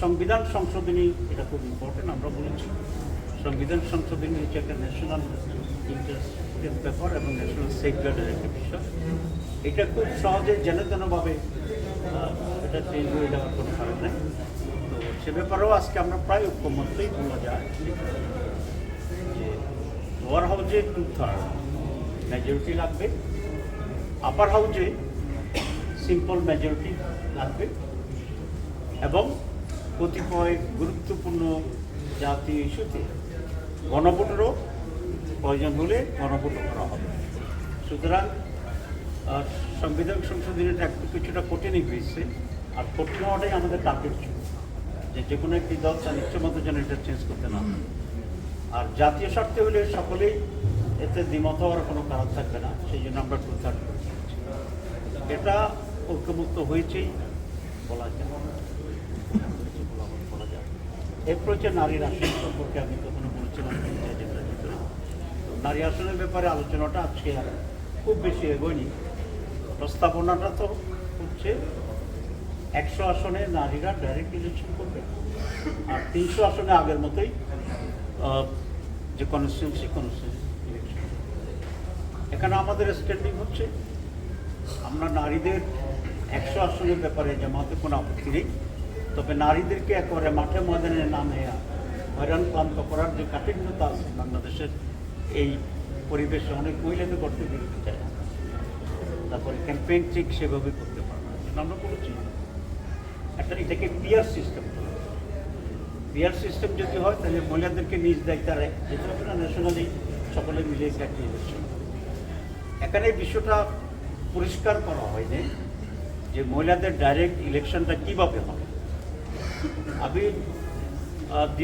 সংবিধান সংশোধনী, এটা খুব ইম্পর্টেন্ট আমরা বলেছি। সংবিধান সংশোধনী হচ্ছে একটা ন্যাশনাল ইন্টারেস্টের ব্যাপার এবং ন্যাশনাল সেফগার্ডের একটা বিষয়। এটা খুব সহজে যেন তেনভাবে এটা চেঞ্জ হয়ে যাওয়ার কোনো কারণ নেই। তো সে ব্যাপারেও আজকে আমরা প্রায় ঐক্যমত্যই বলা যায় যে লোয়ার হাউজে টু থার্ড মেজরিটি লাগবে। আপার হাউজে সিম্পল মেজরিটি লাগবে। এবং কতিপয় গুরুত্বপূর্ণ জাতীয় ইস্যুতে গণভোটেরও প্রয়োজন হলে গণভোট করা হবে। সুতরাং সংবিধান একটু কিছুটা কঠিনই হয়েছে, আর কঠিন হওয়াটাই আমাদের টার্গেট ছিল, যে যে কোনো একটি দল তার ইচ্ছে মতো যেন এটা চেঞ্জ করতে না। আর জাতীয় স্বার্থে হলে সকলেই এতে দ্বিমত হওয়ার কোনো কারণ থাকবে না, সেই জন্য আমরা টু থার্ড এটা ঐক্যমুক্ত হয়েছেই বলা যায়। সম্পর্কে আমি বলছিলাম নারী আসনের ব্যাপারে আলোচনাটা আজকে আর খুব বেশি এগোয়নি। প্রস্তাবনাটা তো হচ্ছে একশো আসনে নারীরা ডাইরেক্ট ইলেকশন করবে আর তিনশো আসনে আগের মতোই যে কনস্টিটিউন্সি কনস্টিটিউন্সি ইলেকশন এখানে আমাদের স্ট্যান্ডিং হচ্ছে, আমরা নারীদের একশো আসনের ব্যাপারে জামাতে কোনো আপত্তি নেই। তবে নারীদেরকে একেবারে মাঠে ময়দানে নামে হয়রান ক্লান্ত করার যে কাঠিন্যতা আছে বাংলাদেশের, এই পরিবেশে অনেক মহিলাদের করতে বিরতি চায় তারপরে ক্যাম্পেইন ঠিক সেভাবে করতে পারে না। আমরা বলেছি, একটা এটাকে পিয়ার সিস্টেম পিয়ার সিস্টেম যদি হয়, তাহলে মহিলাদেরকে নিজ দায়িত্ব যেতে হবে না ন্যাশনালি সকলে মিলে একটা ইলেকশন এখানে বিষয়টা পরিষ্কার করা হয়নি যে মহিলাদের ডাইরেক্ট ইলেকশনটা কীভাবে হবে। अभी आप